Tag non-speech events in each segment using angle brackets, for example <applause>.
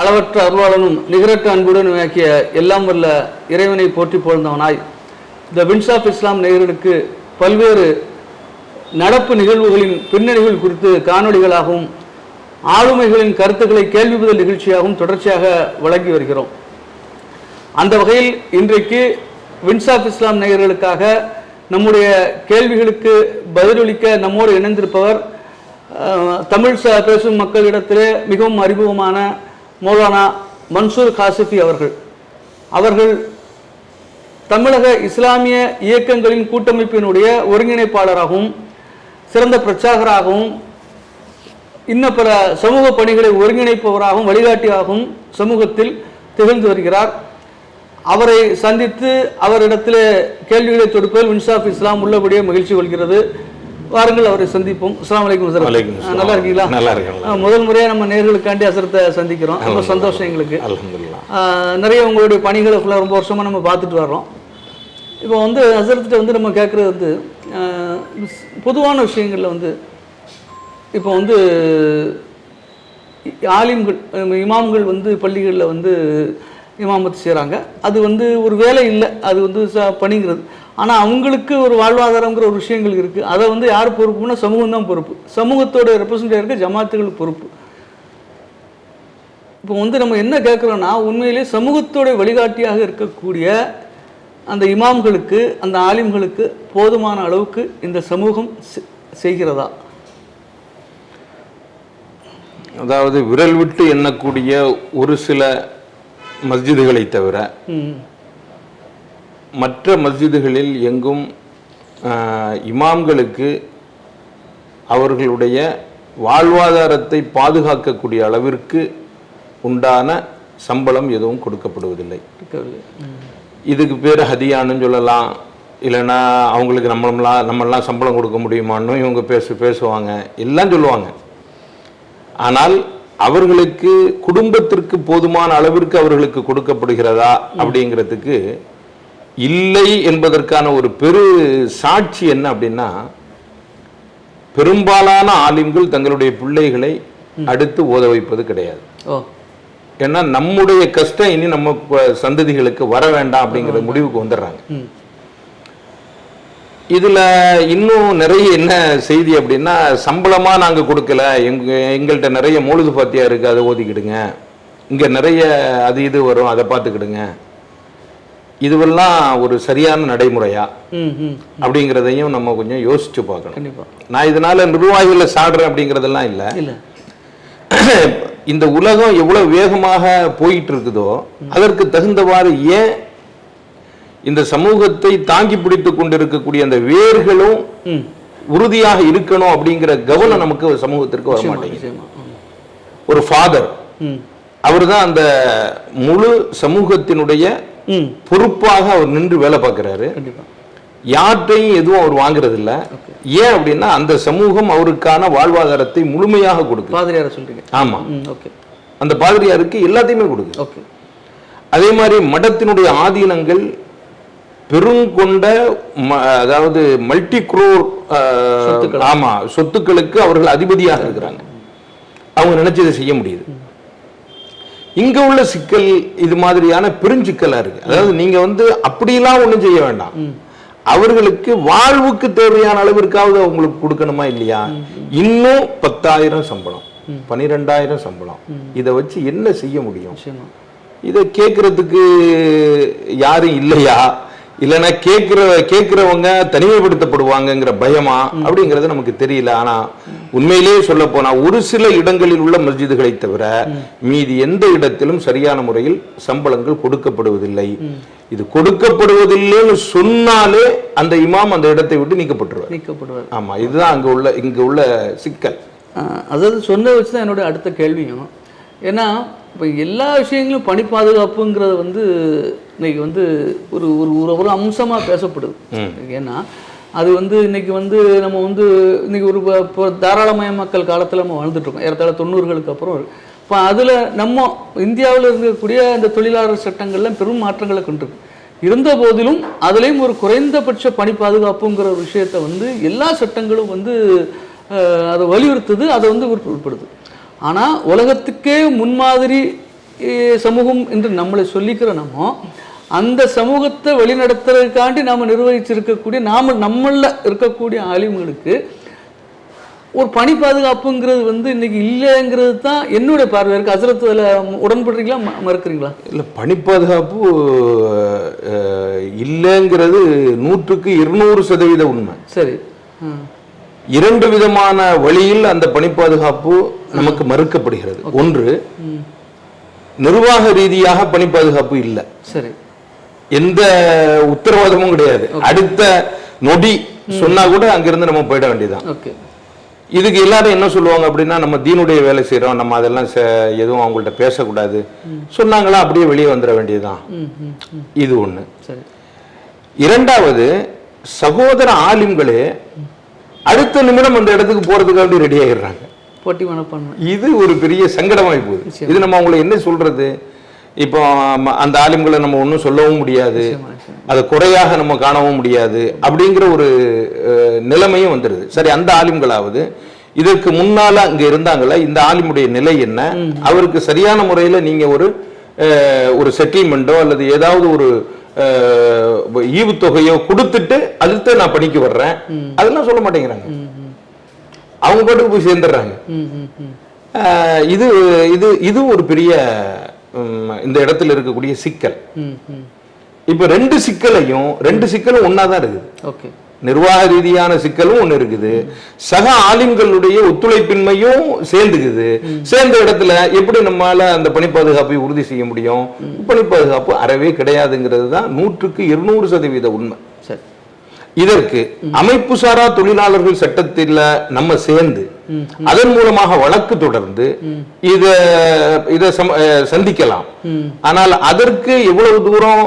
அளவற்ற அருளாளனும் நிகரற்ற அன்புடன் ஆக்கிய எல்லாம் வல்ல இறைவனை போற்றி புகழ்ந்தவனாய். த வின்ஸ் ஆஃப் இஸ்லாம் நேயர்களுக்கு பல்வேறு நடப்பு நிகழ்வுகளின் பின்னணிகள் குறித்து காணொளிகளாகவும் ஆளுமைகளின் கருத்துக்களை கேள்வி முதல் நிகழ்ச்சியாகவும் தொடர்ச்சியாக வழங்கி வருகிறோம். அந்த வகையில் இன்றைக்கு வின்ஸ் ஆஃப் இஸ்லாம் நேயர்களுக்காக நம்முடைய கேள்விகளுக்கு பதிலளிக்க நம்மோடு இணைந்திருப்பவர் தமிழ் ச- பேசும் மக்களிடத்திலே மிகவும் அறிமுகமான மௌலானா மன்சூர் காசிஃபி அவர்கள். அவர்கள் தமிழக இஸ்லாமிய இயக்கங்களின் கூட்டமைப்பினுடைய ஒருங்கிணைப்பாளராகவும் சிறந்த பிரச்சாகராகவும் இன்ன பல சமூக பணிகளை ஒருங்கிணைப்பவராகவும் வழிகாட்டியாகவும் சமூகத்தில் திகழ்ந்து வருகிறார். அவரை சந்தித்து அவரிடத்தில் கேள்விகளை தொடுப்பதில் வின்சாஃப் இஸ்லாம் உள்ளபடியே மகிழ்ச்சி கொள்கிறது. வாருங்கள் அவரை சந்திப்போம். சார் வலைக்கும் அஸ்ஸலாம். நல்லா இருக்கீங்களா? நல்லா ஆ, முதல் முறையாக நம்ம நேர்களுக்காண்டி அசரத்தை சந்திக்கிறோம். ரொம்ப சந்தோஷம் எங்களுக்கு. நிறைய உங்களுடைய பணிகளை ஃபுல்லாக ரொம்ப வருஷமாக நம்ம பார்த்துட்டு வர்றோம். இப்போ வந்து ஹசரத்திட்ட வந்து நம்ம கேட்குறது வந்து பொதுவான விஷயங்களில் வந்து இப்போ வந்து ஆலிம்கள் இமாம்கள் வந்து பள்ளிகளில் வந்து இமாமத்து செய்கிறாங்க அது வந்து ஒரு வேலை இல்லை. அது வந்து பணிங்கிறது. ஆனால் அவங்களுக்கு ஒரு வாழ்வாதாரங்கிற ஒரு விஷயங்கள் இருக்குது அதை வந்து யார் பொறுப்புன்னா சமூகம் தான் பொறுப்பு. சமூகத்தோட ரெப்ரசன்டேட்டிவ் இருக்க ஜமாத்துகள் பொறுப்பு. இப்போ வந்து நம்ம என்ன கேட்குறோன்னா உண்மையிலே சமூகத்தோட வழிகாட்டியாக இருக்கக்கூடிய அந்த இமாம்களுக்கு அந்த ஆலிம்களுக்கு போதுமான அளவுக்கு இந்த சமூகம் செய்கிறதா? அதாவது விரல் விட்டு எண்ணக்கூடிய ஒரு சில மஸ்ஜிதுகளை தவிர மற்ற மஸ்ஜிதுகளில் எங்கும் இமாம்களுக்கு அவர்களுடைய வாழ்வாதாரத்தை பாதுகாக்கக்கூடிய அளவிற்கு உண்டான சம்பளம் எதுவும் கொடுக்கப்படுவதில்லை. இதுக்கு பேர் ஹதியான்னு சொல்லலாம். இல்லைன்னா அவங்களுக்கு நம்மளெல்லாம் நம்மளாம் சம்பளம் கொடுக்க முடியுமான்னு இவங்க பேசு பேசுவாங்க. எல்லாம் சொல்லுவாங்க. ஆனால் அவர்களுக்கு குடும்பத்திற்கு போதுமான அளவிற்கு அவர்களுக்கு கொடுக்கப்படுகிறதா அப்படிங்கிறதுக்கு இல்லை என்பதற்கான ஒரு பெரு சாட்சி என்ன அப்படின்னா பெரும்பாலான ஆலிம்கள் தங்களுடைய பிள்ளைகளை அடுத்து ஓத வைப்பது கிடையாது. ஏன்னா நம்முடைய கஷ்டம் இனி நம்ம சந்ததிகளுக்கு வர வேண்டாம் அப்படிங்கிற முடிவுக்கு வந்துடுறாங்க. இதுல இன்னும் நிறைய என்ன செய்தி அப்படின்னா சம்பளமா நாங்க கொடுக்கல எங்க எங்கள்கிட்ட நிறைய மூழுது பாத்தியா இருக்கு அதை ஓதிக்கிடுங்க. இங்க நிறைய அது இது வரும் அதை பார்த்துக்கிடுங்க. இதுவெல்லாம் ஒரு சரியான நடைமுறையா? ம் ம். அப்படிங்கிறதையும் நம்ம கொஞ்சம் யோசிச்சு பார்க்கணும். நான் இதனால நிர்வாகிகளை சாடுறேன் அப்படிங்கிறதெல்லாம் இல்லை. இல்லை. <clears throat> இந்த உலகம் எவ்வளவு வேகமாக போயிட்டு இருக்குதோ அதற்கு தகுந்தவாறு ஏன் இந்த சமூகத்தை தாங்கி பிடித்துக் கொண்டிருக்கக்கூடிய அந்த வேர்களும் உறுதியாக இருக்கணும் அப்படிங்கிற கவனம் நமக்கு சமூகத்திற்கு வர மாட்டேங்குது. ஒரு ஃபாதர் ம். அவர் தான் அந்த முழு சமூகத்தினுடைய பொறுப்பாக அவர் நின்று வேலை பார்க்கிறாரு. யார்கிட்டையும் எதுவும் அவர் வாங்குறது இல்ல ஏன் அப்படின்னா அந்த சமூகம் அவருக்கான வாழ்வாதாரத்தை முழுமையாக கொடுக்குது. பாதிரியாரை சொல்கிறீங்க ஆமா. ம் ஓகே. அந்த பாதிரியாருக்கு எல்லாத்தையுமே கொடுக்குது. ஓகே. அதே மாதிரி மடத்தினுடைய ஆதீனங்கள் பெருங்கொண்ட அதாவது மல்டி குரோர் ஆமா சொத்துக்களுக்கு அவர்கள் அதிபதியாக இருக்கிறாங்க. அவங்க நினைச்சதை செய்ய முடியுது. இங்க உள்ள சிக்கல் இது மாதிரியான பெருஞ்சிக்கலா இருக்கு. அதாவது நீங்க வந்து அப்படியெல்லாம் ஒண்ணும் செய்ய வேண்டாம். அவர்களுக்கு வாழ்வுக்கு தேவையான அளவிற்காவது அவங்களுக்கு கொடுக்கணுமா இல்லையா? இன்னும் பத்தாயிரம் சம்பளம் பனிரெண்டாயிரம் சம்பளம். இதை வச்சு என்ன செய்ய முடியும்? இதை கேட்கறதுக்கு யாரும் இல்லையா? இல்லைன்னா கேட்கிற கேட்கிறவங்க தனிமைப்படுத்தப்படுவாங்கங்கிற பயமா அப்படிங்கிறது நமக்கு தெரியல. ஆனா உண்மையிலேயே சொல்ல போனா ஒரு சில இடங்களில் உள்ள மஸ்ஜிதுகளை தவிர மீதி எந்த இடத்திலும் சரியான முறையில் சம்பளங்கள் கொடுக்கப்படுவதில்லை. இது கொடுக்கப்படுவதில்லைன்னு சொன்னாலே அந்த இமாம் அந்த இடத்தை விட்டு நீக்கப்பட்டுருவார். நீக்கப்படுவார் ஆமா இதுதான் அங்க உள்ள இங்க உள்ள சிக்கல். அதாவது சொன்னதை வச்சு தான் என்னோட அடுத்த கேள்வியும். ஏன்னா இப்போ எல்லா விஷயங்களும் பணி பாதுகாப்புங்கிறது வந்து இன்னைக்கு வந்து ஒரு ஒரு ஒரு ஒரு அம்சமாக பேசப்படுது. ஏன்னா அது வந்து இன்னைக்கு வந்து நம்ம வந்து இன்னைக்கு ஒரு இப்போ தாராளமயமாக்கல் காலத்தில் நம்ம வாழ்ந்துட்டு இருக்கோம். ஏறத்தாழ தொண்ணூறுகளுக்கு அப்புறம் இப்போ அதில் நம்ம இந்தியாவில் இருக்கக்கூடிய இந்த தொழிலாளர் சட்டங்கள்லாம் பெரும் மாற்றங்களை கொண்டிருக்கு. இருந்த போதிலும் அதுலேயும் ஒரு குறைந்தபட்ச பணி பாதுகாப்புங்கிற ஒரு விஷயத்தை வந்து எல்லா சட்டங்களும் வந்து அதை வலியுறுத்துது அதை வந்து உட்படுது ஆனால் உலகத்துக்கே முன்மாதிரி சமூகம் என்று நம்மளை சொல்லிக்கிற நம்ம அந்த சமூகத்தை வழிநடத்துறதுக்காண்டி நாம் நிர்வகிச்சிருக்கக்கூடிய நாம நம்மள இருக்கக்கூடிய ஆலிம்களுக்கு ஒரு பணி பாதுகாப்புங்கிறது வந்து இன்னைக்கு இல்லைங்கிறது தான் என்னுடைய பார்வை. இருக்கு. அசரத்து அதில் உடன்படுறீங்களா? மறுக்கிறீங்களா? இல்லை பணி பாதுகாப்பு இல்லைங்கிறது நூற்றுக்கு இருநூறு சதவீத உண்மை. சரி. இரண்டு விதமான வழியில் அந்த பணி பாதுகாப்பு நமக்கு மறுக்கப்படுகிறது. ஒன்று நிர்வாக ரீதியாக பணி பாதுகாப்பு இல்லை. சரி. எந்த உத்தரவாதமும் கிடையாது. அடுத்த நொடி சொன்னா கூட அங்கிருந்து நம்ம போயிட வேண்டியதுதான். இதுக்கு எல்லாரும் என்ன சொல்லுவாங்க அப்படின்னா நம்ம தீனுடைய வேலை செய்றோம் நம்ம அதெல்லாம் எதுவும் அவங்கள்ட்ட பேசக்கூடாது. சொன்னாங்களா அப்படியே வெளியே வந்துட வேண்டியதுதான். இது ஒண்ணு. இரண்டாவது சகோதர ஆலிம்களே அடுத்த நிமிடம் அந்த இடத்துக்கு போறதுக்காண்டி ரெடி ஆயிடுறாங்க. போட்டி மனப்பான்மை. இது ஒரு பெரிய சங்கடமாய் போகுது. இது நம்ம அவங்களை என்ன சொல்றது? இப்போ அந்த ஆலிம்களை நம்ம ஒன்றும் சொல்லவும் முடியாது. அதை குறையாக நம்ம காணவும் முடியாது அப்படிங்கிற ஒரு நிலைமையும் வந்துடுது. சரி அந்த ஆலிம்களாவது இதற்கு முன்னால அங்க இருந்தாங்களா? இந்த ஆலிமுடைய நிலை என்ன? அவருக்கு சரியான முறையில நீங்க ஒரு ஒரு செட்டில்மெண்ட்டோ அல்லது ஏதாவது ஒரு ஈவுத்தொகையோ கொடுத்துட்டு அடுத்து நான் பணிக்கு வர்றேன். அதெல்லாம் சொல்ல மாட்டேங்கிறாங்க. அவங்க பாட்டுக்கு போய் சேர்ந்துடுறாங்க. இது இது இது ஒரு பெரிய இந்த இடத்துல இருக்கக்கூடிய சிக்கல். இப்ப ரெண்டு சிக்கலையும் ரெண்டு சிக்கலும் ஒண்ணா தான் இருக்குது. ஓகே. நிர்வாக ரீதியான சிக்கலும் ஒண்ணு இருக்குது. சக ஆலிம்களுடைய ஒத்துழைப்பின்மையும் சேர்ந்துக்குது. சேர்ந்த இடத்துல எப்படி நம்மால அந்த பணி பாதுகாப்பை உறுதி செய்ய முடியும்? பணி பாதுகாப்பு அறவே கிடையாதுங்கிறது தான் நூற்றுக்கு இருநூறு சதவீத உண்மை. இதற்கு அமைப்பு சாரா தொழிலாளர்கள் சட்டத்தில் நம்ம சேர்ந்து அதன் மூலமாக வழக்கு தொடர்ந்து இத இத சந்திக்கலாம். ஆனால் அதற்கு எவ்வளவு தூரம்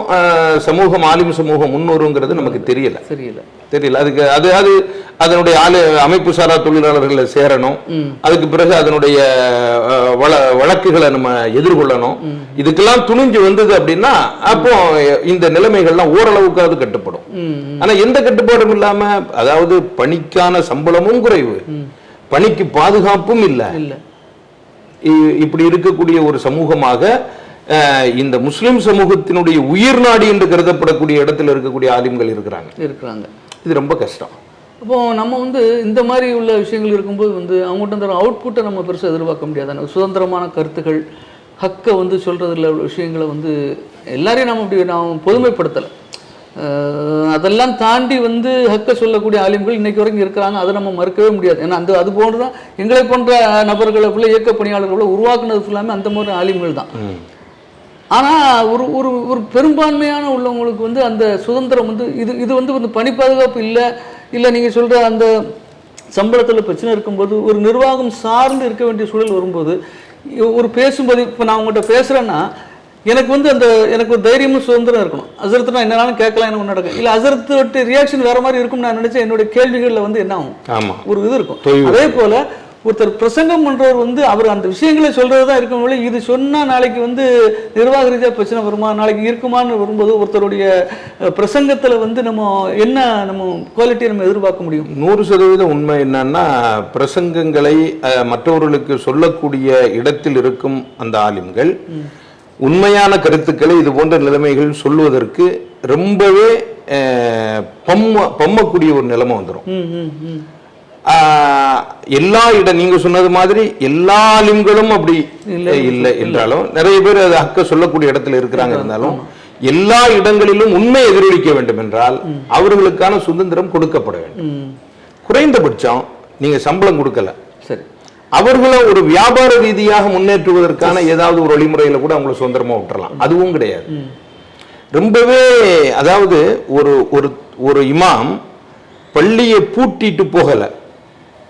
சமூகம் ஆலிம் சமூகம் முன்வருங்கிறது நமக்கு தெரியல. சரியில்ல தெரியல. அதுக்கு அது அது அதனுடைய ஆளு அமைப்பு சாரா தொழிலாளர்களை சேரணும். அதுக்கு பிறகு அதனுடைய வழக்குகளை நம்ம எதிர்கொள்ளணும். இதுக்கெல்லாம் துணிஞ்சு வந்தது அப்படின்னா அப்போ இந்த நிலைமைகள்லாம் ஓரளவுக்காவது கட்டுப்படும். ஆனா எந்த கட்டுப்பாடும் இல்லாம அதாவது பணிக்கான சம்பளமும் குறைவு. பணிக்கு பாதுகாப்பும் இல்ல. இப்படி இருக்கக்கூடிய ஒரு சமூகமாக இந்த முஸ்லிம் சமூகத்தினுடைய உயிர் நாடி என்று கருதப்படக்கூடிய இடத்துல இருக்கக்கூடிய ஆலிம்கள் இருக்கிறாங்க. இருக்கிறாங்க. இது ரொம்ப கஷ்டம். அப்போ நம்ம வந்து இந்த மாதிரி உள்ள விஷயங்கள் இருக்கும்போது வந்து அவங்ககிட்ட அந்த அவுட்புட்டை நம்ம பெருசாக எதிர்பார்க்க முடியாது. சுதந்திரமான கருத்துக்கள் ஹக்கை வந்து சொல்கிறதுல உள்ள விஷயங்களை வந்து எல்லாரையும் நம்ம அப்படி நாம் பொதுமைப்படுத்தலை. அதெல்லாம் தாண்டி வந்து ஹக்கை சொல்லக்கூடிய ஆலிம்கள் இன்னைக்கு வரைக்கும் இருக்கிறாங்க. அதை நம்ம மறுக்கவே முடியாது. ஏன்னா அந்த அது போன்று தான் எங்களை போன்ற நபர்களை இயக்க பணியாளர்களை உருவாக்குனது ஃபுல்லாமே அந்த மாதிரி ஆலிம்கள் தான். ஆனால் ஒரு ஒரு ஒரு பெரும்பான்மையான உள்ளவங்களுக்கு வந்து அந்த சுதந்திரம் வந்து இது இது வந்து வந்து பணி பாதுகாப்பு இல்லை இல்லை நீங்கள் சொல்கிற அந்த சம்பளத்தில் பிரச்சனை இருக்கும்போது ஒரு நிர்வாகம் சார்ந்து இருக்க வேண்டிய சூழல் வரும்போது ஒரு பேசும்போது இப்போ நான் உங்கள்கிட்ட பேசுகிறேன்னா எனக்கு வந்து அந்த எனக்கு ஒரு தைரியமும் சுதந்திரம் இருக்கணும். அசரத்து நான் என்னனாலும் கேட்கலாம் எனக்கு நடக்கும் இல்லை அசரத்து விட்டு ரியாக்ஷன் வேற மாதிரி இருக்கும் நான் நினச்சேன் என்னுடைய கேள்விகளில் வந்து என்ன ஆகும்? ஒரு இது இருக்கும். அதே போல ஒருத்தர் பிரசங்கம் பண்றவர் வந்து அவர் அந்த விஷயங்களை சொல்றது தான் இருக்கும் போது இது சொன்னா நாளைக்கு வந்து நிர்வாக ரீதியா பிரச்சனை வருமா நாளைக்கு இருக்குமான்னு வரும்போது ஒருத்தருடைய பிரசங்கத்துல வந்து நம்ம என்ன நம்ம குவாலிட்டியை நம்ம எதிர்பார்க்க முடியும்? நூறு சதவீதம் உண்மை என்னன்னா பிரசங்கங்களை மற்றவர்களுக்கு சொல்லக்கூடிய இடத்தில் இருக்கும் அந்த ஆலிம்கள் உண்மையான கருத்துக்களை இது போன்ற நிலைமைகள் சொல்லுவதற்கு ரொம்பவே பம்ம பம்மக்கூடிய ஒரு நிலைமை வந்துடும் எல்லா இடம் நீங்க சொன்னது மாதிரி எல்லா ஆலிம்களும் அப்படி இல்லை என்றாலும் நிறைய பேர் அது அக்க சொல்லக்கூடிய இடத்துல இருக்கிறாங்க இருந்தாலும் எல்லா இடங்களிலும் உண்மை எதிரொலிக்க வேண்டும் என்றால் அவர்களுக்கான சுதந்திரம் கொடுக்கப்பட வேண்டும். குறைந்தபட்சம் நீங்க சம்பளம் கொடுக்கல. சரி. அவர்களை ஒரு வியாபார ரீதியாக முன்னேற்றுவதற்கான ஏதாவது ஒரு வழிமுறையில கூட அவங்களை சுதந்திரமா விட்டுறலாம். அதுவும் கிடையாது. ரொம்பவே அதாவது ஒரு ஒரு ஒரு இமாம் பள்ளியை பூட்டிட்டு போகல.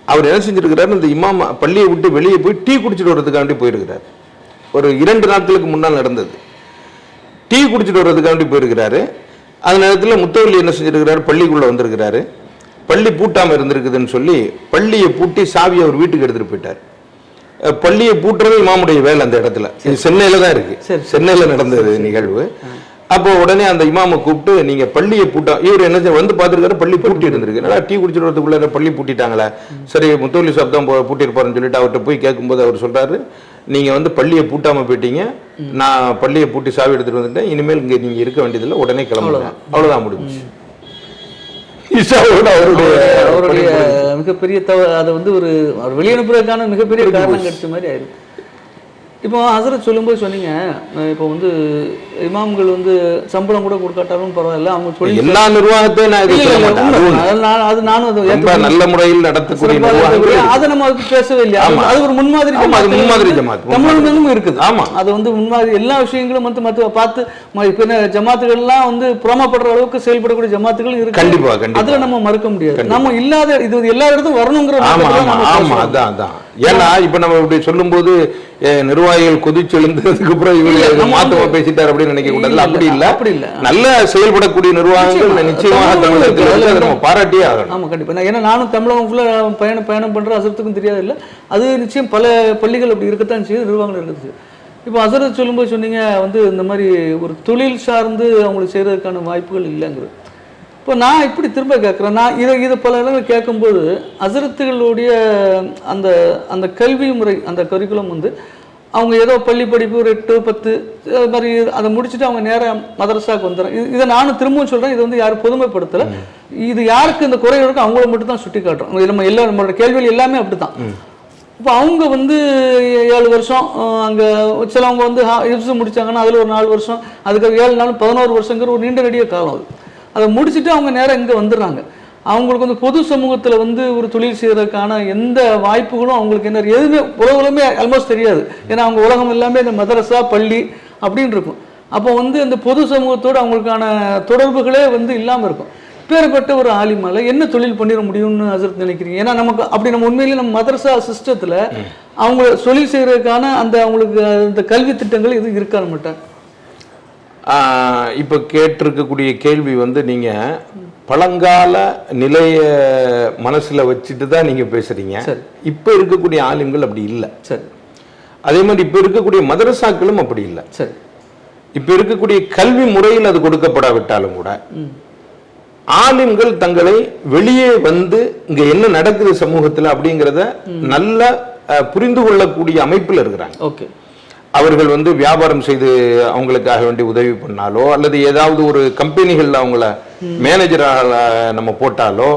அவர் என்ன செஞ்சிருக்கிறாரு இந்த இமாம் பள்ளியை விட்டு வெளியே போய் டீ குடிச்சிட்டு வர்றதுக்காண்டி போயிருக்கிறார். ஒரு இரண்டு நாட்களுக்கு முன்னால் நடந்தது. டீ குடிச்சிட்டு வர்றதுக்காண்டி போயிருக்கிறாரு. அந்த நேரத்தில் முத்தவள்ளி என்ன செஞ்சிருக்கிறாரு? பள்ளிக்குள்ள வந்திருக்கிறாரு. பள்ளி பூட்டாம இருந்திருக்குதுன்னு சொல்லி பள்ளியை பூட்டி சாவி அவர் வீட்டுக்கு எடுத்துட்டு போயிட்டார். பள்ளியை பூட்டுறது இமாமுடைய வேலை அந்த இடத்துல. இது சென்னையில தான் இருக்கு. சரி. சென்னையில நடந்தது நிகழ்வு. அப்போ உடனே அந்த இமாமை கூப்பிட்டு நீங்க பள்ளியை பூட்டா இவர் என்ன வந்து பார்த்திருக்காரு பள்ளி பூட்டி இருந்திருக்கு. நல்லா டீ குடிச்சிட்டு வரதுக்குள்ள பள்ளி பூட்டிட்டாங்களே? சரி முத்தவள்ளி சாப் தான் பூட்டி இருப்பாருன்னு சொல்லிட்டு அவர்கிட்ட போய் கேட்கும்போது அவர் சொல்றாரு நீங்க வந்து பள்ளியை பூட்டாம போயிட்டீங்க. நான் பள்ளியை பூட்டி சாவி எடுத்துட்டு வந்துட்டேன். இனிமேல் இங்க நீங்க இருக்க வேண்டியதில்லை. உடனே கிளம்புங்க. அவ்வளவுதான். முடிஞ்சு அவருடைய அவருடைய மிகப்பெரிய தவ அதை வந்து ஒரு வெளியனுப்புறதுக்கான மிகப்பெரிய காரணம் கிடைச்ச மாதிரி ஆயிருக்கு இப்போ ஹசரத் சொல்லும்போது சொன்னீங்க இப்போ வந்து இமாம்கள் வந்து சம்பளம் கூட கொடுக்காட்டாலும் பரவாயில்ல அவங்க சொல்லி எல்லா நிர்வாகத்தையும் நான் இது சொல்ல. அது நானும் அதை. நல்ல முறையில் நடத்தக்கூடிய. அதை நம்ம அதுக்கு பேசவே இல்லையா அது- ஒரு முன்மாதிரி அது. முன்மாதிரி ஜமாத். தமிழகமும் இருக்குது ஆமா. அது வந்து முன்மாதிரி எல்லா விஷயங்களும் வந்து மத்த பார்த்து ம- இப்ப என்ன ஜமாத்துகள்லாம் வந்து புறமப்படுற அளவுக்கு செயல்படக்கூடிய ஜமாத்துகள் இருக்கு கண்டிப்பா, கண்டிப்பா. அதுல நம்ம மறுக்க முடியாது நம்ம இல்லாத இது எல்லா இடத்தும் வரணுங்கிற ஆமா ஆமா. அதான் அதான் ஏன்னா இப்ப நம்ம இப்படி சொல்லும்போது நிர்வாகிகள் கொதிச்சு எழுந்ததுக்கு அப்புறம் நம்ம மாத்தமா பேசிட்டார் அப்படின்னு நினைக்க கூடாது அப்படி இல்ல அப்படி இல்ல. நல்ல செயல்படக்கூடிய நிர்வாகங்கள் நிச்சயமா. நிச்சயமாக தமிழகத்துல. அதை. நம்ம பாராட்டியே ஆகணும் ஆமா கண்டிப்பா ஏன்னா நானும் தமிழகம் ஃபுல்லா பயணம் பயணம் பண்ற அசரத்துக்கும் தெரியாது இல்ல அது நிச்சயம் பல பள்ளிகள் அப்படி இருக்கத்தான் செய்யுது நிர்வாகங்கள் இருக்குது இப்போ அசரத் சொல்லும்போது சொன்னீங்க வந்து இந்த மாதிரி ஒரு தொழில் சார்ந்து அவங்களுக்கு செய்யறதுக்கான வாய்ப்புகள் இல்லைங்கிறது இப்போ நான் இப்படி திரும்ப கேட்குறேன். நான் இதை இதை பல இடங்கள் கேட்கும்போது அசரத்துகளுடைய அந்த அந்த கல்வி முறை அந்த கரிக்குலம் வந்து அவங்க ஏதோ பள்ளி படிப்பு ஒரு எட்டு பத்து அது மாதிரி அதை முடிச்சுட்டு அவங்க நேரா மதரசாக்கு வந்துடுறேன் இது இதை நானும் திரும்பவும் சொல்கிறேன் இது வந்து யாரும் பொதுமைப்படுத்தலை. இது யாருக்கு இந்த குறைகள் இருக்கோ அவங்கள மட்டும் தான் சுட்டி காட்டுறோம். நம்ம எல்லா நம்மளோட கேள்விகள் எல்லாமே அப்படி தான் இப்போ அவங்க வந்து ஏழு வருஷம் அங்கே சிலவங்க வந்து இப்ஸ் முடிச்சாங்கன்னா அதில் ஒரு நாலு வருஷம் அதுக்கு ஏழு நாள் பதினோரு வருஷங்கிற ஒரு நீண்ட நெடிய காலம் அது. அதை முடிச்சுட்டு அவங்க நேரா இங்கே வந்துடுறாங்க. அவங்களுக்கு வந்து பொது சமூகத்தில் வந்து ஒரு தொழில் செய்யறதுக்கான எந்த வாய்ப்புகளும் அவங்களுக்கு என்ன எதுவுமே உலகமே ஆல்மோஸ்ட் தெரியாது. ஏன்னா அவங்க உலகம் எல்லாமே இந்த மதரசா பள்ளி அப்படின்னு இருக்கும். அப்போ வந்து இந்த பொது சமூகத்தோடு அவங்களுக்கான தொடர்புகளே வந்து இல்லாமல் இருக்கும். பேர்பட்ட ஒரு ஆலிமால என்ன தொழில் பண்ணிட முடியும்னு ஹசரத் நினைக்கிறீங்க? ஏன்னா நமக்கு அப்படி நம்ம உண்மையிலேயே நம்ம மதரசா சிஸ்டத்தில் அவங்க தொழில் செய்யறதுக்கான அந்த அவங்களுக்கு அந்த கல்வி திட்டங்கள் இது இருக்கா நம்மகிட்ட ஆஹ், இப்ப கேட்டிருக்கக்கூடிய கேள்வி வந்து நீங்க பழங்கால நிலைய மனசுல வச்சுட்டு தான் நீங்க பேசுறீங்க. சரி. இப்ப இருக்கக்கூடிய ஆலிம்கள் அப்படி இல்லை. சரி. அதே மாதிரி இப்ப இருக்கக்கூடிய மதரசாக்களும் அப்படி இல்லை. சரி. இப்ப இருக்கக்கூடிய கல்வி முறையில் அது கொடுக்கப்படாவிட்டாலும் கூட ஆலிம்கள் தங்களை வெளியே வந்து இங்க என்ன நடக்குது சமூகத்துல அப்படிங்கிறத நல்ல புரிந்து கொள்ளக்கூடிய அமைப்பில் இருக்கிறாங்க. ஓகே. அவர்கள் வந்து வியாபாரம் செய்து அவங்களுக்காக வேண்டி உதவி பண்ணாலோ அல்லது ஏதாவது ஒரு கம்பெனிகள்ல அவங்கள மேனேஜராக நம்ம போட்டாலோ.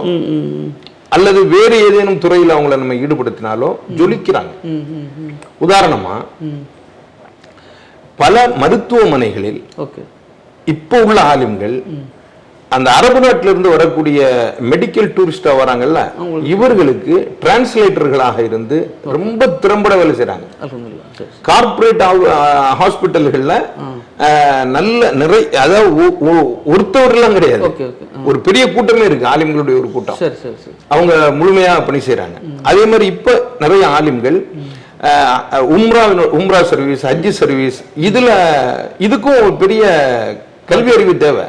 அல்லது வேறு ஏதேனும் துறையில் அவங்கள நம்ம ஈடுபடுத்தினாலோ ஜொலிக்கிறாங்க உதாரணமா பல மருத்துவமனைகளில் இப்போ உள்ள ஆலிம்கள் அந்த அரபு நாட்டில இருந்து வரக்கூடிய மெடிக்கல் டூரிஸ்டா வராங்கல்ல இவர்களுக்கு டிரான்ஸ்லேட்டர்களாக இருந்து ரொம்ப திறம்பட வேலை சரி கார்ப்பரேட் ஹாஸ்பிட்டல்கள்ல நல்ல நிறை அதாவது ஒ- ஒ- ஒருத்தவரெல்லாம் கிடையாது. ஒரு பெரிய கூட்டமே இருக்கு ஆலிம்களுடைய ஒரு கூட்டம். அவங்க முழுமையா பணி செய்றாங்க. அதே மாதிரி இப்ப நிறைய ஆலிம்கள் உம்ரா உம்ரா சர்வீஸ் ஹஜ்ஜி சர்வீஸ் இதுல இதுக்கும் ஒரு பெரிய கல்வி அறிவு தேவை.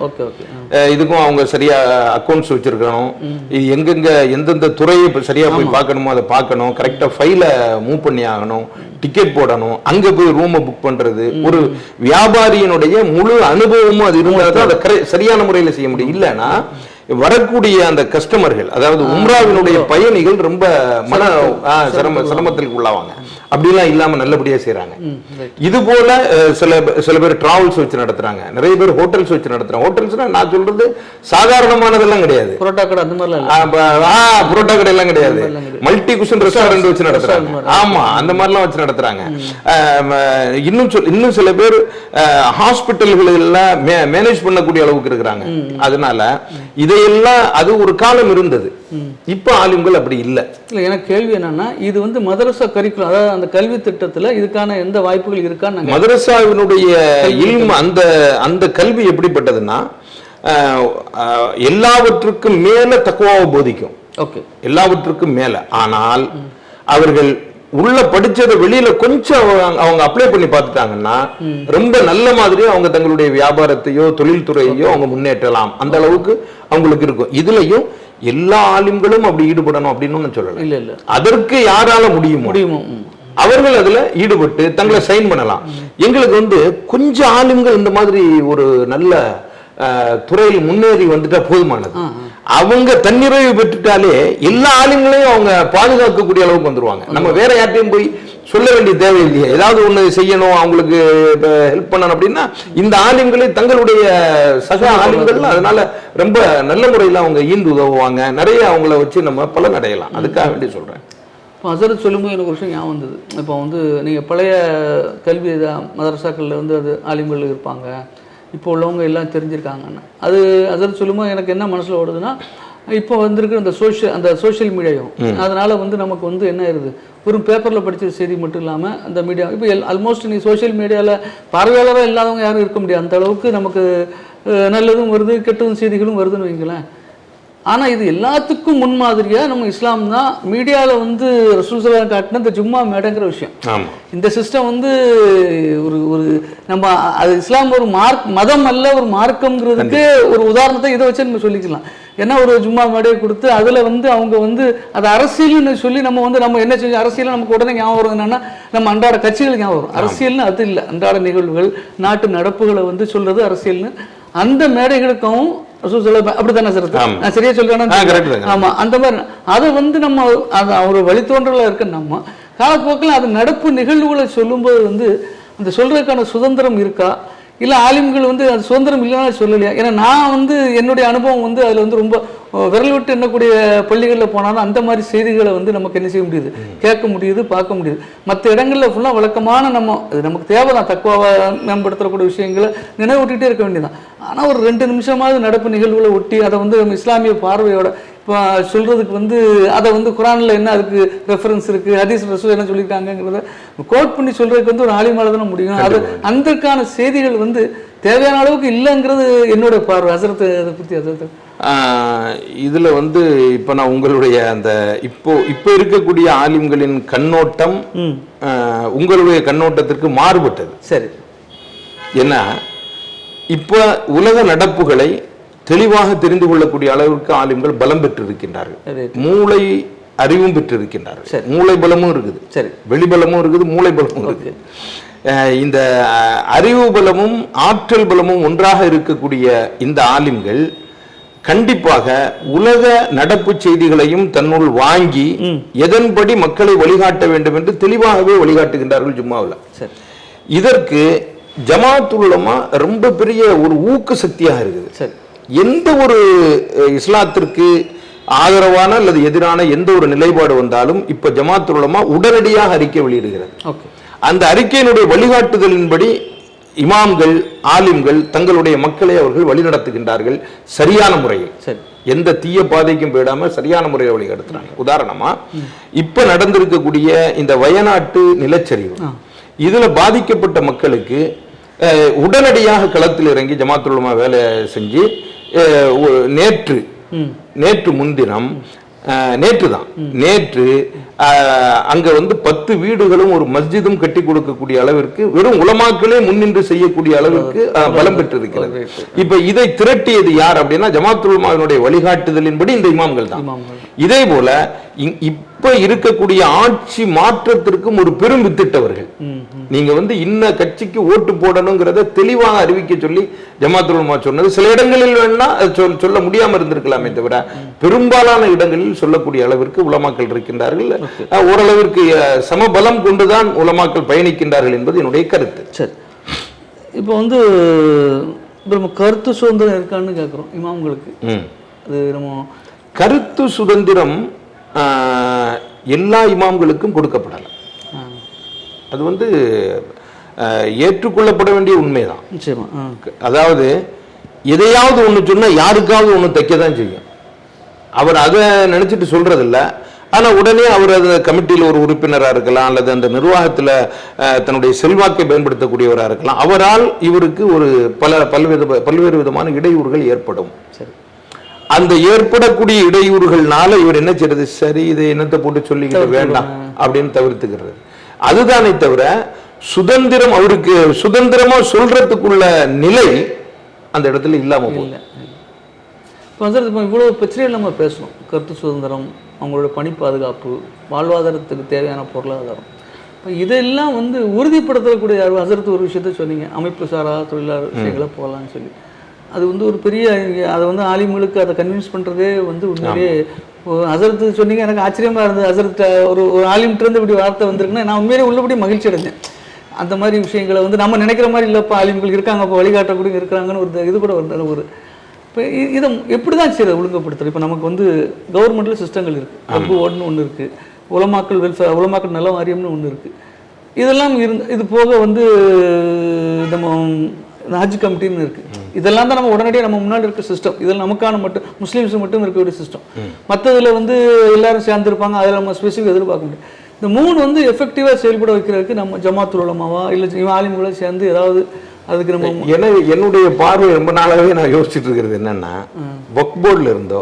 இதுக்கும் அவங்க சரியா அக்கௌண்ட்ஸ் வச்சிருக்கணும். இது எங்கெங்க எந்தெந்த துறையை சரியா போய் பார்க்கணுமோ அதை பார்க்கணும். கரெக்டா ஃபைல மூவ் பண்ணி ஆகணும். டிக்கெட் போடணும். அங்க போய் ரூமை புக் பண்றது. ஒரு வியாபாரியினுடைய முழு அனுபவமும் அது இருந்தால் தான் அதை சரியான முறையில் செய்ய முடியும். இல்லைன்னா வரக்கூடிய அந்த கஸ்டமர்கள் அதாவது உம்ராவினுடைய பயணிகள் ரொம்ப மன சிரம சிரமத்திற்கு உள்ளாவாங்க அப்படிலாம் இல்லாம நல்லபடியா செய்றாங்க. ம் ரைட் இது போல சில சில பேர் டிராவல்ஸ் வச்சு நடத்துறாங்க. நிறைய பேர் ஹோட்டல்ஸ் வச்சு நடத்துறாங்க. ஹோட்டல்ஸ்னா நான் சொல்றது சாதாரணமானதெல்லாம் கிடையாது. புரோட்டா கடை அந்த மாதிரிலாம் ஆ, புரோட்டா கடை எல்லாம் கிடையாது. மல்டி குஷன் ரெஸ்டாரண்ட் வச்சு நடத்துறாங்க. ஆமா அந்த மாதிரிலாம் வச்சு நடத்துறாங்க. இன்னும் சொல் இன்னும் சில பேர் ஹாஸ்பிட்டல்கள் எல்லாம் மேனேஜ் பண்ணக்கூடிய அளவுக்கு இருக்கிறாங்க. அதனால இதையெல்லாம் அது ஒரு காலம் இருந்தது. இப்ப ஆளுங்கள் அப்படி இல்லை. இல்லை எனக்கு கேள்வி என்னன்னா இது வந்து மதரசா கரிக்குலம் அதாவது அந்த கல்வி திட்டத்துல இதுக்கான எந்த வாய்ப்புகள் இருக்கான்னு மதரசாவினுடைய இல்ம் அந்த அந்த கல்வி எப்படிப்பட்டதுன்னா எல்லாவற்றுக்கும் மேல தக்குவாவை போதிக்கும். ஓகே. எல்லாவற்றுக்கும் மேல. ஆனால் அவர்கள் உள்ள படிச்சதை வெளியில கொஞ்சம் அவங்க- அவங்க அப்ளை பண்ணி பார்த்துட்டாங்கன்னா ரொம்ப நல்ல மாதிரி அவங்க தங்களுடைய வியாபாரத்தையோ தொழில்துறையோ அவங்க முன்னேற்றலாம். அந்த அளவுக்கு அவங்களுக்கு இருக்கும். இதுலயும் எல்லா ஆளுங்களும் அப்படி ஈடுபடணும் அப்படின்னு நான் சொல்லல. இல்ல இல்ல. அதற்கு யாரால முடியுமோ முடியுமோ. அவர்கள் அதுல ஈடுபட்டு தங்களை சைன் பண்ணலாம். எங்களுக்கு வந்து கொஞ்சம் ஆளுங்கள் இந்த மாதிரி ஒரு நல்ல துறையில் முன்னேறி வந்துட்டா போதுமானது. அவங்க தன்னிறைவு பெற்றுட்டாலே எல்லா ஆளுங்களையும் அவங்க பாதுகாக்கக்கூடிய அளவுக்கு வந்துருவாங்க. நம்ம வேற யார்ட்டையும் போய் சொல்ல வேண்டிய தேவை இல்லையே ஏதாவது ஒண்ணு செய்யணும் அவங்களுக்கு ஹெல்ப் பண்ணணும் அப்படின்னா இந்த ஆலிம்களே தங்களுடைய சக ஆலிம்கள். அதனால ரொம்ப நல்ல முறையில் அவங்க ஈண்டு உதவுவாங்க. நிறைய அவங்கள வச்சு நம்ம பலன் அடையலாம் அதுக்காக வேண்டி சொல்றேன். இப்போ அசரத் சொல்லும்போது எனக்கு ஒரு விஷயம் ஞாபகம் வந்தது. இப்போ வந்து நீங்கள் பழைய கல்வி மதரசாக்களில் வந்து அது ஆலிம்கள் இருப்பாங்க. இப்போ உள்ளவங்க எல்லாம் தெரிஞ்சிருக்காங்கன்னு. அது அசரத் சொல்லும்போது எனக்கு என்ன மனசில் ஓடுதுன்னா இப்போ வந்திருக்கிற அந்த சோஷியல் அந்த சோஷியல் மீடியாவும் அதனால வந்து நமக்கு வந்து என்ன ஆயிருது? ஒரு பேப்பரில் படிச்ச செய்தி மட்டும் இல்லாமல் அந்த மீடியா இப்போ ஆல்மோஸ்ட் நீ சோஷியல் மீடியாவில் பார்வையாளராக இல்லாதவங்க யாரும் இருக்க முடியாது. அந்த அளவுக்கு நமக்கு நல்லதும் வருது கெட்டதும் செய்திகளும் வருதுன்னு வைங்களேன். ஆனால் இது எல்லாத்துக்கும் முன்மாதிரியாக நம்ம இஸ்லாம் தான் மீடியாவில் வந்து ரசூல் சலாம் காட்டின இந்த ஜும்மா மேடைங்கிற விஷயம். இந்த சிஸ்டம் வந்து ஒரு ஒரு நம்ம அது இஸ்லாம் ஒரு மார்க் மதம் அல்ல ஒரு மார்க்கம்ங்கிறதுக்கு ஒரு உதாரணத்தை இதை வச்சு நம்ம சொல்லிக்கலாம். ஏன்னா ஒரு ஜும்மா மேடையை கொடுத்து அதில் வந்து அவங்க வந்து அது அரசியல்னு சொல்லி நம்ம வந்து நம்ம என்ன செஞ்சோம்? அரசியல் நமக்கு உடனே ஞாபகம் வரும் என்னன்னா நம்ம அன்றாட கட்சிகள் ஞாபகம் வரும். அரசியல்னு அது இல்லை. அன்றாட நிகழ்வுகள் நாட்டு நடப்புகளை வந்து சொல்றது அரசியல்னு. அந்த மேடைகளுக்கும் அப்படித்தானே சார். நான் சரியா சொல்றேன்னா ஆமா. அந்த மாதிரி அதை வந்து நம்ம அது ஒரு வழித்தோன்றலாக இருக்க. நம்ம காலப்போக்கில் அது நடப்பு நிகழ்வுகளை சொல்லும்போது வந்து அந்த சொல்றதுக்கான சுதந்திரம் இருக்கா? இல்ல ஆலிம்கள் வந்து அது சுதந்திரம் இல்லைன்னா சொல்லலையா? ஏன்னா நான் வந்து என்னுடைய அனுபவம் வந்து அதுல வந்து ரொம்ப விரல் விட்டு எண்ணக்கூடிய பள்ளிகளில் போனாலும் அந்த மாதிரி செய்திகளை வந்து நமக்கு என்ன செய்ய முடியுது? கேட்க முடியுது பார்க்க முடியுது. மற்ற இடங்கள்ல ஃபுல்லாக வழக்கமான நம்ம அது நமக்கு தேவை தான் தக்குவாவை மேம்படுத்தக்கூடிய விஷயங்களை நினைவூட்டிகிட்டே இருக்க வேண்டியதான் ஆனா ஒரு ரெண்டு நிமிஷமாவது நடப்பு நிகழ்வுகளை ஒட்டி அதை வந்து நம்ம இஸ்லாமிய பார்வையோட இப்போ சொல்றதுக்கு வந்து அதை வந்து குரான்ல என்ன அதுக்கு ரெஃபரன்ஸ் இருக்கு ஹதீஸ் ரசூல் என்ன சொல்லியிருக்காங்கிறத கோட் பண்ணி சொல்றதுக்கு வந்து ஒரு ஆலிமால தானே முடியும். அது அந்தக்கான செய்திகள் வந்து தேவையான அளவுக்கு இல்லைங்கிறது என்னோட பார்வை. அசரத்து அதை பத்தி அசரத்து இதுல வந்து இப்ப நான் உங்களுடைய அந்த இப்போ இப்போ இருக்கக்கூடிய ஆலிம்களின் கண்ணோட்டம் உங்களுடைய கண்ணோட்டத்திற்கு மாறுபட்டது. சரி. ஏன்னா இப்போ உலக நடப்புகளை தெளிவாக தெரிந்து கொள்ளக்கூடிய அளவிற்கு ஆலிம்கள் பலம் பெற்றிருக்கின்றார்கள். மூளை அறிவும் பெற்றிருக்கின்றார்கள். சரி. மூளை பலமும் இருக்குது. சரி. வெளிபலமும் இருக்குது மூளை பலமும் இருக்குது. இந்த அறிவு பலமும் ஆற்றல் பலமும் ஒன்றாக இருக்கக்கூடிய இந்த ஆலிம்கள் கண்டிப்பாக உலக நடப்பு செய்திகளையும் தன்னுள் வாங்கி எதன்படி மக்களை வழிகாட்ட வேண்டும் என்று தெளிவாகவே வழிகாட்டுகின்றார்கள் ஜும்மாவில். சரி. இதற்கு ஜமாத்துல் உலமா ரொம்ப பெரிய ஒரு ஊக்க சக்தியாக இருக்குது. சரி. எந்த ஒரு இஸ்லாத்திற்கு ஆதரவான அல்லது எதிரான எந்த ஒரு நிலைப்பாடு வந்தாலும் இப்ப ஜமாத்துல் உலமா உடனடியாக அறிக்கை வெளியிடுகிறது. அந்த அறிக்கையினுடைய வழிகாட்டுதலின்படி இமாம்கள் ஆலிம்கள் தங்களுடைய மக்களை அவர்கள் வழிநடத்துகின்றார்கள் சரியான முறையில். எந்த தீய பாதைக்கும் போயிடாம சரியான முறையில் வழிநடத்துறாங்க உதாரணமா இப்ப நடந்திருக்கக்கூடிய இந்த வயநாட்டு நிலச்சரிவு இதுல பாதிக்கப்பட்ட மக்களுக்கு உடனடியாக களத்தில் இறங்கி ஜமாத்துல் உலமா வேலை செஞ்சு நேற்று. நேற்று முன்தினம் நேற்று தான் நேற்று அங்க வந்து பத்து வீடுகளும் ஒரு மஸ்ஜிதும் கட்டி கொடுக்கக்கூடிய அளவிற்கு வெறும் உலமாக்களே முன்னின்று செய்யக்கூடிய அளவிற்கு பலம் பெற்றிருக்கிறது. இப்ப இதை திரட்டியது யார் அப்படின்னா ஜமாத்துல் உலமாவினுடைய வழிகாட்டுதலின்படி இந்த இமாம்கள் தான். இதே போல இப்ப இருக்கக்கூடிய ஆட்சி மாற்றத்திற்கும் ஒரு பெரும் வித்திட்டவர்கள். நீங்க வந்து இன்ன கட்சிக்கு ஓட்டு போடணுங்கிறத தெளிவாக அறிவிக்க சொல்லி ஜமாத்துல் உலமா சொன்னது. சில இடங்களில் வேணா சொல்ல முடியாம இருந்திருக்கலாமே தவிர பெரும்பாலான இடங்களில் சொல்லக்கூடிய அளவிற்கு உலமாக்கள் இருக்கின்றார்கள். ஓரளவிற்கு சமபலம் கொண்டுதான் உலமாக்கள் பயணிக்கின்றார்கள் என்பது என்னுடைய கருத்து. சரி. இப்போ வந்து இப்போ நம்ம கருத்து சுதந்திரம் இருக்கான்னு கேட்குறோம் இமாம்களுக்கு. அது நம்ம கருத்து சுதந்திரம் எல்லா இமாம்களுக்கும் கொடுக்கப்படலாம் அது வந்து ஏற்றுக்கொள்ளப்பட வேண்டிய உண்மைதான். நிச்சயமா ஆ. அதாவது எதையாவது ஒண்ணு சொன்னா யாருக்காவது ஒண்ணு தைக்க தான் செய்யும். அவர் அதை நினைச்சிட்டு சொல்றது இல்ல ஆனா உடனே அவர் அந்த கமிட்டியில் ஒரு உறுப்பினரா இருக்கலாம் அல்லது அந்த நிர்வாகத்துல தன்னுடைய செல்வாக்கை பயன்படுத்தக்கூடியவரா இருக்கலாம். அவரால் இவருக்கு ஒரு பல பல்வேறு பல்வேறு விதமான இடையூறுகள் ஏற்படும். சரி. அந்த ஏற்படக்கூடிய இடையூறுகள்னால இவர் என்ன செய்யறது சரி இதை என்னத்தை போட்டு சொல்லிக்கிட்டு வேண்டாம் அப்படின்னு தவிர்த்துக்கிறது. அதுதானே தவிர சுதந்திரம் அவருக்கு சுதந்திரமா சொல்றதுக்குள்ள நிலை அந்த இடத்துல இல்லாம போகுது. இல்லை இப்போ வந்து இப்போ இவ்வளோ பிரச்சனைகள் நம்ம பேசணும். கருத்து சுதந்திரம் அவங்களோட பணி பாதுகாப்பு வாழ்வாதாரத்துக்கு தேவையான பொருளாதாரம். இப்போ இதெல்லாம் வந்து உறுதிப்படுத்தக்கூடிய அசரத்து ஒரு விஷயத்த சொன்னீங்க. அமைப்பு சாரா தொழிலாளர் விஷயங்களை போகலான்னு சொல்லி. அது வந்து ஒரு பெரிய அதை வந்து ஆலிம்களுக்கு அதை கன்வின்ஸ் பண்ணுறதே வந்து உண்மையிலேயே இப்போ அசரத்து சொன்னீங்க. எனக்கு ஆச்சரியமா இருந்தது. அசரத் ஒரு ஒரு ஆலிம்கிட்ட இருந்து இப்படி வார்த்தை வந்திருக்குன்னா நான் உண்மையிலே உள்ளபடி மகிழ்ச்சி அடைஞ்சேன். அந்த மாதிரி விஷயங்களை வந்து நம்ம நினைக்கிற மாதிரி இல்லைப்பா ஆலிம்கள் இருக்காங்க அப்போ வழிகாட்டக்கூடிய இருக்கிறாங்கன்னு ஒரு இது கூட வந்து ஒரு இப்போ இதை எப்படி தான் சரி ஒழுங்குபடுத்துறது? இப்போ நமக்கு வந்து கவர்மெண்ட்டில் சிஸ்டங்கள் இருக்குது வக்பு ஓடுன்னு ஒன்று இருக்குது உலமாக்கல் வெல்ஃபேர் உலமாக்கல் நல வாரியம்னு ஒன்று இருக்குது இதெல்லாம் இருந்து இது போக வந்து நம்ம ஹஜ் கமிட்டின்னு இருக்கு. இதெல்லாம் தான் நம்ம உடனடியாக நம்ம முன்னாடி இருக்க சிஸ்டம் இதில் நமக்கான மட்டும் முஸ்லீம்ஸ் மட்டும் இருக்கக்கூடிய சிஸ்டம் மற்றதுல வந்து எல்லாரும் சேர்ந்துருப்பாங்க. அதில் நம்ம ஸ்பெசிஃபிக் எதிர்பார்க்க முடியும் இந்த மூணு வந்து எஃபெக்டிவாக செயல்பட வைக்கிறதுக்கு நம்ம ஜமாத்துல் உலமாவா இல்லை ஆலிம்களோ சேர்ந்து ஏதாவது அதுக்கு நம்ம எனவே என்னுடைய பார்வை ரொம்ப நாளாகவே நான் யோசிச்சுட்டு இருக்கிறது என்னன்னா ஒர்க் போர்டில் இருந்தோ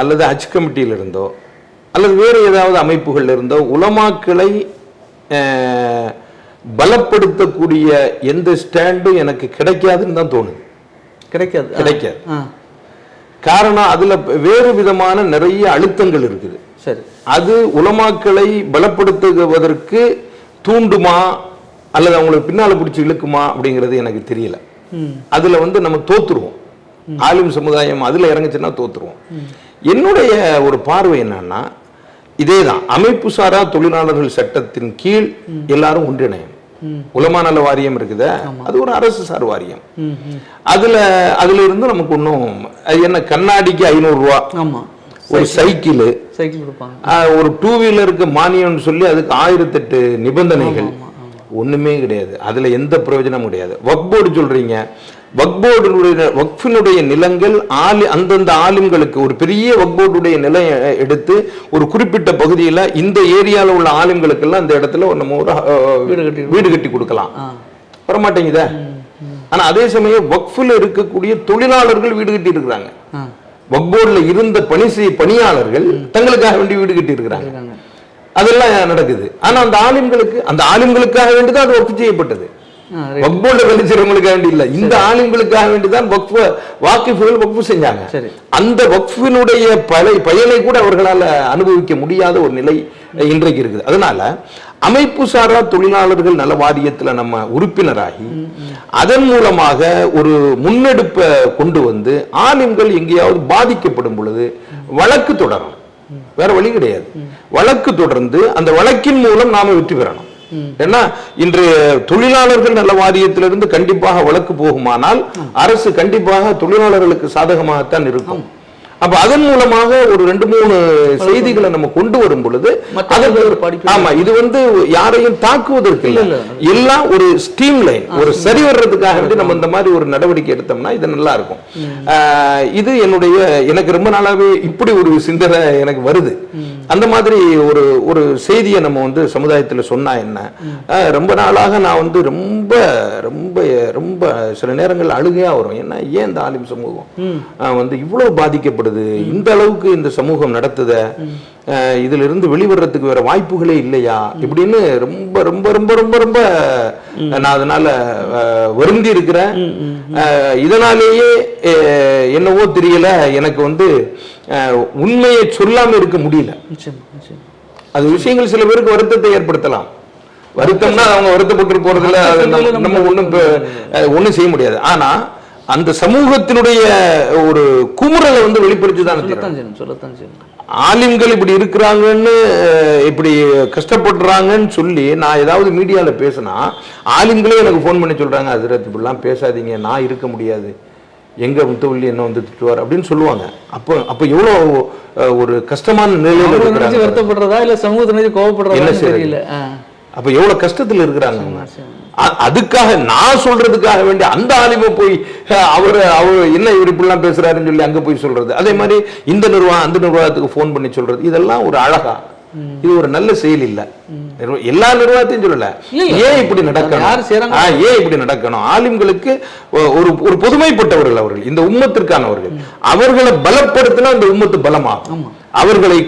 அல்லது ஹஜ் கமிட்டியில இருந்தோ அல்லது வேறு ஏதாவது அமைப்புகள்ல இருந்தோ உலமாக்களை பலப்படுத்தக்கூடிய எந்த ஸ்டாண்டும் எனக்கு கிடைக்காதுன்னு தான் தோணுது. கிடைக்காது. கிடைக்காது. காரணம் அதுல வேறு விதமான நிறைய அழுத்தங்கள் இருக்குது. சரி. அது உலமாக்களை பலப்படுத்துவதற்கு தூண்டுமா அல்லது அவங்களை பின்னால பிடிச்சி இழுக்குமா அப்படிங்கிறது எனக்கு தெரியல. அதுல வந்து நம்ம தோத்துருவோம். ஆளும் சமுதாயம் அதுல இறங்குச்சுன்னா தோத்துருவோம். என்னுடைய ஒரு பார்வை என்னன்னா இதேதான். அமைப்பு சாரா தொழிலாளர்கள் சட்டத்தின் கீழ் எல்லாரும் ஒன்றிணையும் உலமா நல வாரியம் இருக்குதே. அது ஒரு அரசு சார் வாரியம். அதுல அதுல இருந்து நமக்கு ஒன்றும் என்ன கண்ணாடிக்கு ஐநூறு ரூபா ஒரு சைக்கிள். சைக்கிள். ஒரு டூ வீலருக்கு மானியம்னு சொல்லி அதுக்கு ஆயிரத்தெட்டு நிபந்தனைகள். ஒண்ணுமே கிடையாது. அதுல எந்த பிரயோஜனமும் கிடையாது. வக் போர்டு சொல்றீங்க. வக் போர்டுடைய வக்ஃபினுடைய நிலங்கள் ஆலி அந்தந்த ஆலிம்களுக்கு ஒரு பெரிய வக் போர்டுடைய நிலம் எடுத்து ஒரு குறிப்பிட்ட பகுதியில இந்த ஏரியால உள்ள ஆலிம்களுக்கெல்லாம் இந்த இடத்துல நம்ம ஒரு வீடு கட்டி வீடு கட்டி கொடுக்கலாம். வரமாட்டேங்குதே? ஆனா அதே சமயம் வக்ஃபில் இருக்கக்கூடிய தொழிலாளர்கள் வீடு கட்டி இருக்கிறாங்க. வக்போர்டில் இருந்த பணி செய் பணியாளர்கள் தங்களுக்காக வேண்டி வீடு கட்டி இருக்கிறாங்க. அதெல்லாம் நடக்குது. ஆனா அந்த ஆலிம்களுக்கு அந்த ஆலிம்களுக்காக வேண்டி தான் அது ஒர்க் செய்யப்பட்டது. வேலை செய்யறவங்களுக்காக வேண்டி இல்ல. இந்த ஆலிம்களுக்காக வேண்டி தான் வக்ஃப வாக்கிஃபுகள் வக்ஃபு செஞ்சாங்க. அந்த வக்ஃபினுடைய பல பயனை கூட அவர்களால அனுபவிக்க முடியாத ஒரு நிலை இன்றைக்கு இருக்குது. அதனால அமைப்பு சாரா தொழிலாளர்கள் நல வாரியத்துல நம்ம உறுப்பினராகி அதன் மூலமாக ஒரு முன்னெடுப்பை கொண்டு வந்து ஆலிம்கள் எங்கேயாவது பாதிக்கப்படும் பொழுது வழக்கு தொடரணும் வேற வழி கிடையாது. வழக்கு தொடர்ந்து அந்த வழக்கின் மூலம் நாம வெற்றி பெறணும். ஏன்னா இன்று தொழிலாளர்கள் நல வாரியத்திலிருந்து கண்டிப்பாக வழக்கு போகுமானால் அரசு கண்டிப்பாக தொழிலாளர்களுக்கு சாதகமாகத்தான் இருக்கும். அப்ப அதன் மூலமாக ஒரு ரெண்டு மூணு செய்திகளை நம்ம கொண்டு வரும் பொழுது ஆமா இது வந்து யாரையும் தாக்குவதற்கு இல்ல. எல்லாம் ஒரு ஸ்டீம் லைன் ஒரு சரி வர்றதுக்காக வேண்டி நம்ம இந்த மாதிரி ஒரு நடவடிக்கை எடுத்தோம்னா இது நல்லா இருக்கும். இது என்னுடைய எனக்கு ரொம்ப நாளாவே இப்படி ஒரு சிந்தனை எனக்கு வருது. அந்த மாதிரி ஒரு ஒரு செய்தியை நம்ம வந்து சமுதாயத்துல சொன்னா என்ன? ரொம்ப நாளாக நான் வந்து ரொம்ப ரொம்ப ரொம்ப சில நேரங்கள் அழுகையா வரும். ஏன்னா ஏன் இந்த ஆலிம் சமூகம் வந்து இவ்வளவு பாதிக்கப்படுது? இந்த அளவுக்கு இந்த சமூகம் நடத்துத? ஆஹ் இதுல இருந்து வெளிவரத்துக்கு வேற வாய்ப்புகளே இல்லையா? இப்படின்னு ரொம்ப ரொம்ப ரொம்ப ரொம்ப ரொம்ப நான் அதனால வருந்தி இருக்கிறேன். இதனாலேயே என்னவோ தெரியல. எனக்கு வந்து உண்மையை சொல்லாம இருக்க முடியல. அது விஷயங்கள் சில பேருக்கு வருத்தத்தை ஏற்படுத்தலாம். வருத்தம்னா அவங்க வருத்தப்பட்டு போறதுல நம்ம- ஒண்ணும் ஒண்ணும் செய்ய முடியாது. ஆனா அந்த சமூகத்தினுடைய ஒரு குமுறலை வந்து வெளிப்படுத்தி தான் சொல்லத்தான் ஆலிம்கள் இப்படி இருக்கிறாங்கன்னு இப்படி கஷ்டப்படுறாங்கன்னு சொல்லி நான் ஏதாவது மீடியால பேசினா ஆலிம்களே எனக்கு ஃபோன் பண்ணி சொல்றாங்க அதிரத் இப்படிலாம் பேசாதீங்க நான் இருக்க முடியாது. எங்க முத்தவள்ளி என்ன வந்து திட்டுவார் அப்படின்னு சொல்லுவாங்க. அப்போ அப்போ எவ்வளோ ஒரு கஷ்டமான நிலையில இருக்கிறாங்க. வருத்தப்படுறதா இல்ல சமூகத்தை நினைச்சு என்ன கோவப்படுறதா? தெரியல. அப்ப எவ்வளவு கஷ்டத்துல இருக்கிறாங்க அதுக்காக நான் சொல்றதுக்காக வேண்டி அந்த ஆலிமை போய் அவரு அவர் என்ன இவர் இப்படிலாம் பேசுறாருன்னு சொல்லி அங்க போய் சொல்றது. அதே மாதிரி இந்த நிர்வாகம் அந்த நிர்வாகத்துக்கு ஃபோன் பண்ணி சொல்றது. இதெல்லாம் ஒரு அழகா. இது ஒரு நல்ல செயல் இல்ல. எல்லா நிர்வாகத்தையும் சொல்லல. ஏன் இப்படி நடக்கணும்? ஏன் இப்படி நடக்கணும்? ஆலிம்களுக்கு ஒரு ஒரு பொதுமைப்பட்டவர்கள் அவர்கள் இந்த உம்மத்திற்கானவர்கள். அவர்களை பலப்படுத்தினா இந்த உம்மத்து பலமாகும். அவர்களை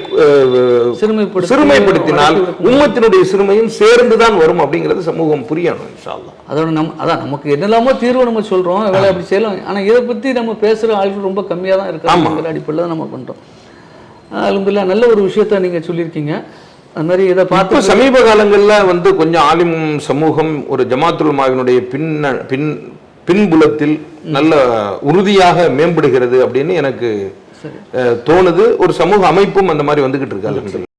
சிறுமைப்படுத்தினால் உம்மத்தினுடைய சிறுமையும் சேர்ந்துதான் வரும் அப்படிங்கிறது சமூகம் புரியணும். அதோட நம்ம அதான் நமக்கு என்னெல்லாமோ தீர்வு நம்ம சொல்றோம் வேலை அப்படி செய்யலாம். ஆனா இதை பத்தி நம்ம பேசுற ஆட்கள் ரொம்ப கம்மியா தான் இருக்காங்கிற அடிப்படையில் தான் நம்ம பண்றோம். அலமதுல்லா நல்ல ஒரு விஷயத்த நீங்க சொல்லியிருக்கீங்க. அது மாதிரி இதை பார்த்து சமீப காலங்கள்ல வந்து கொஞ்சம் ஆலிம் சமூகம் ஒரு ஜமாத்துல் மாவினுடைய பின் பின் பின்புலத்தில் நல்ல உறுதியாக மேம்படுகிறது அப்படின்னு எனக்கு தோணுது. ஒரு சமூக அமைப்பும் அந்த மாதிரி வந்துகிட்டு இருக்கு